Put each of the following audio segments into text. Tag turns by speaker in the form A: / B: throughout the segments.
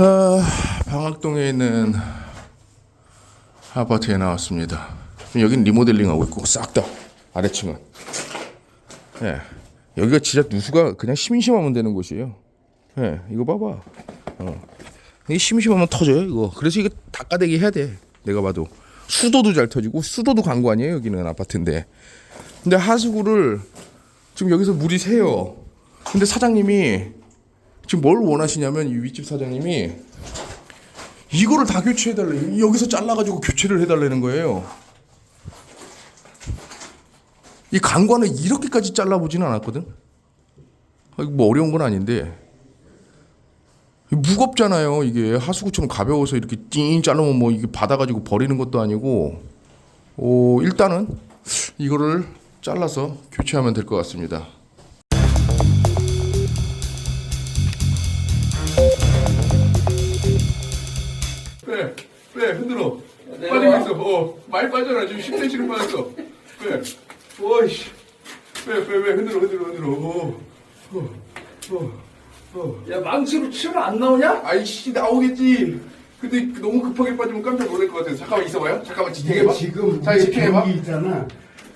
A: 아, 방학동에 있는 아파트에 나왔습니다. 여긴 리모델링 하고 있고 싹 다 아래층은. 예, 여기가 진짜 누수가 그냥 심심하면 되는 곳이에요. 예, 이거 봐봐. 어. 이게 심심하면 터져요 이거. 그래서 이거 닦아대기 해야 돼. 내가 봐도 수도도 잘 터지고 수도도 광고 아니에요 여기는 아파트인데. 근데 하수구를 지금 여기서 물이 새요. 근데 사장님이 지금 뭘 원하시냐면 이 윗집 사장님이 이거를 다 교체해달래. 여기서 잘라가지고 교체를 해달라는 거예요. 이 강관을 이렇게까지 잘라보지는 않았거든. 아, 뭐 어려운 건 아닌데 무겁잖아요. 이게 하수구처럼 가벼워서 이렇게 띵 자르면 뭐 이게 받아가지고 버리는 것도 아니고. 오 일단은 이거를 잘라서 교체하면 될 것 같습니다. 왜? 왜 흔들어? 빨리 있어. 어, 많이 빠져라. 지금 10cm는 빠졌어. 왜? 어이씨. 왜, 왜, 왜 흔들어, 흔들어, 흔들어. 어, 어, 어, 어.
B: 야 망치로 치면 안 나오냐?
A: 아이씨, 나오겠지. 근데 너무 급하게 빠지면 깜짝 놀랄 것 같아서. 잠깐만 있어봐요. 잠깐만 지탱해봐.
C: 지금
A: 자,
C: 위에
A: 지탱해봐.
C: 병이 있잖아.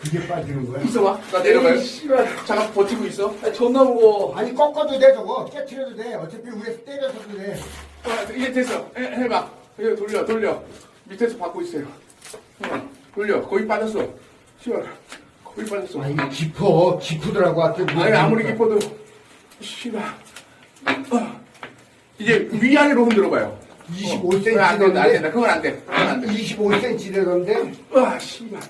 C: 그게 빠지는 거야.
A: 있어봐. 나 내려가요.
B: 에이, 씨발.
A: 잠깐 버티고 있어.
B: 야, 존나 무거워.
C: 아니 꺾어도 돼 저거. 깨트려도 돼. 어차피 위에서 때려서도 돼.
A: 어, 이제 됐어. 해, 해봐. 이거 돌려, 돌려. 밑에서 받고 있어요. 어, 돌려. 거의 빠졌어. 시원. 거의 빠졌어.
C: 아 이거 깊어. 깊으더라고 하여튼.
A: 아니 아무리 깊어도 씨발 어. 이제 위아래로 흔들어봐요
C: 25cm
A: 안 된다 안. 된다 그건 안 돼 그건 안 돼
C: 25cm 되던데.
A: 와 씨발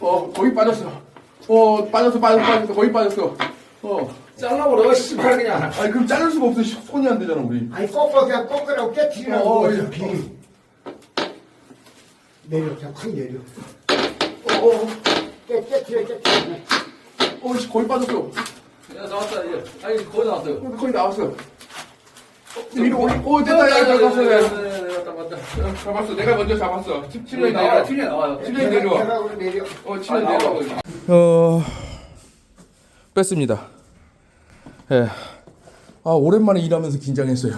A: 어 거의 빠졌어 어 빠졌어 빠졌어 빠졌어 거의 빠졌어 어
B: 잘라버려, 씨발, 그냥.
A: 아니 그럼 자를 수가 없어 씨, 손이 안 되잖아 우리
C: 아니 꺾어 그냥 꺾으라고 깨트리라고.
A: 어,
C: 어차피.
A: 어.
C: 내려 그냥 확 내려.
A: 어어
C: 깨 깨트려 깨트려.
A: 어, 씨, 거의 빠졌어
B: 야, 나왔다, 이제. 아니, 거의 나왔어요.
A: 거의 나왔어 위로 올리 오 됐다 야 잡았어
B: 네,
A: 야
B: 네, 네, 맞다, 맞다.
A: 잡았어 내가 먼저 잡았어 칠년
B: 튀면 나와, 튀면 나와요.
A: 칠년 내려와
C: 대각으로 내려.
A: 어,
B: 아, 나와.
A: 어, 뺐습니다. 예. 아, 오랜만에 일하면서 긴장했어요.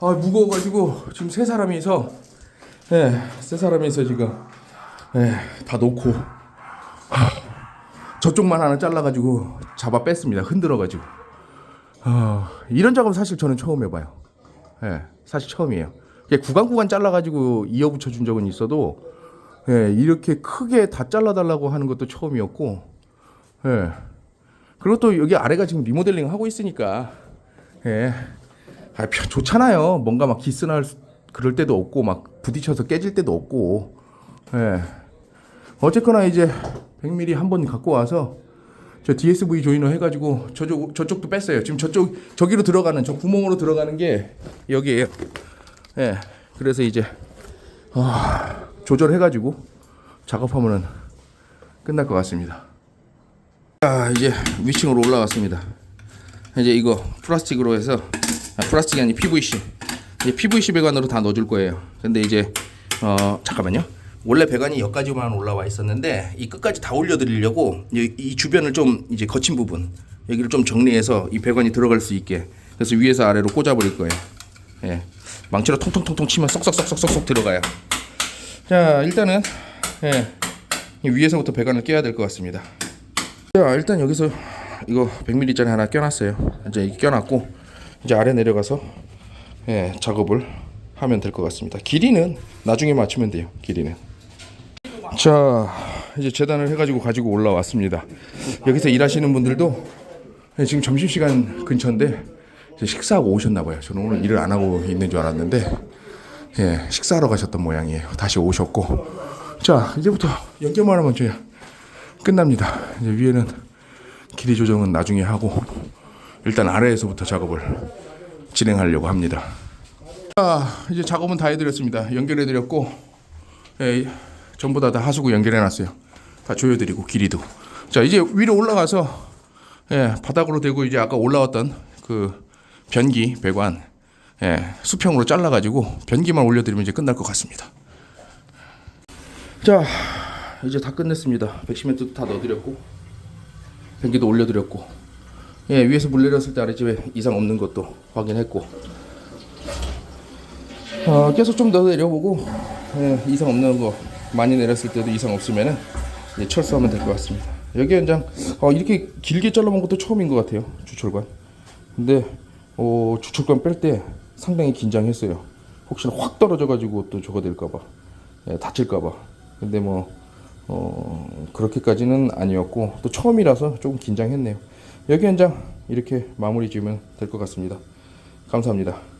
A: 아, 무거워가지고, 지금 세 사람이서, 예, 세 사람이서 지금, 예, 다 놓고, 하, 저쪽만 하나 잘라가지고, 잡아 뺐습니다. 흔들어가지고. 어, 이런 작업 사실 저는 처음 해봐요. 예, 사실 처음이에요. 구간 구간 잘라가지고 이어 붙여 준 적은 있어도, 예, 이렇게 크게 다 잘라달라고 하는 것도 처음이었고, 예. 그리고 또 여기 아래가 지금 리모델링 하고 있으니까, 예. 아, 편- 좋잖아요. 뭔가 막 기스날 수- 그럴 때도 없고, 막 부딪혀서 깨질 때도 없고, 예. 어쨌거나 이제 100mm 한 번 갖고 와서 저 DSV 조이너 해가지고 저쪽 저쪽도 뺐어요. 지금 저쪽 저기로 들어가는 저 구멍으로 들어가는 게 여기에요. 예. 그래서 이제 아, 조절해가지고 작업하면은 끝날 것 같습니다. 자 이제 위층으로 올라왔습니다. 이제 이거 플라스틱으로 해서 아, 플라스틱이 아니 PVC 이제 PVC 배관으로 다 넣어줄 거예요. 근데 이제 어 잠깐만요. 원래 배관이 여기까지만 올라와 있었는데 이 끝까지 다 올려드리려고 이, 이 주변을 좀 이제 거친 부분 여기를 좀 정리해서 이 배관이 들어갈 수 있게 그래서 위에서 아래로 꽂아버릴 거예요. 예. 망치로 통통통통 치면 쏙쏙쏙쏙쏙 들어가요. 자 일단은 예, 이 위에서부터 배관을 껴야 될 것 같습니다. 자 일단 여기서 이거 100ml짜리 하나 껴놨어요. 이제 껴놨고 이제 아래 내려가서 예, 작업을 하면 될 것 같습니다. 길이는 나중에 맞추면 돼요. 길이는. 자 이제 재단을 해가지고 가지고 올라왔습니다. 여기서 일하시는 분들도 예, 지금 점심 시간 근처인데 식사하고 오셨나 봐요. 저는 오늘 일을 안 하고 있는 줄 알았는데 예, 식사하러 가셨던 모양이에요. 다시 오셨고. 자, 이제부터 연결만 하면 이제 끝납니다. 이제 위에는 길이 조정은 나중에 하고 일단 아래에서부터 작업을 진행하려고 합니다. 자, 이제 작업은 다 해드렸습니다. 연결해드렸고, 예, 전부 다, 다 하수구 연결해놨어요. 다 조여드리고 길이도. 자, 이제 위로 올라가서 예, 바닥으로 대고 이제 아까 올라왔던 그 변기 배관 예, 수평으로 잘라가지고 변기만 올려드리면 이제 끝날 것 같습니다. 자, 이제 다 끝냈습니다. 백시멘트도 다 넣어드렸고, 변기도 올려드렸고, 예, 위에서 물 내렸을 때 아랫집에 이상 없는 것도 확인했고 어, 계속 좀 더 내려보고 예, 이상 없는 거 많이 내렸을 때도 이상 없으면은 이제 철수하면 될 것 같습니다. 여기 현장 어, 이렇게 길게 잘라본 것도 처음인 것 같아요 주철관. 근데 어, 주철관 뺄 때 상당히 긴장했어요. 혹시나 확 떨어져가지고 또 저거 될까봐 예, 다칠까봐. 근데 뭐 어, 그렇게까지는 아니었고 또 처음이라서 조금 긴장했네요. 여기 현장 이렇게 마무리 지으면 될 것 같습니다. 감사합니다.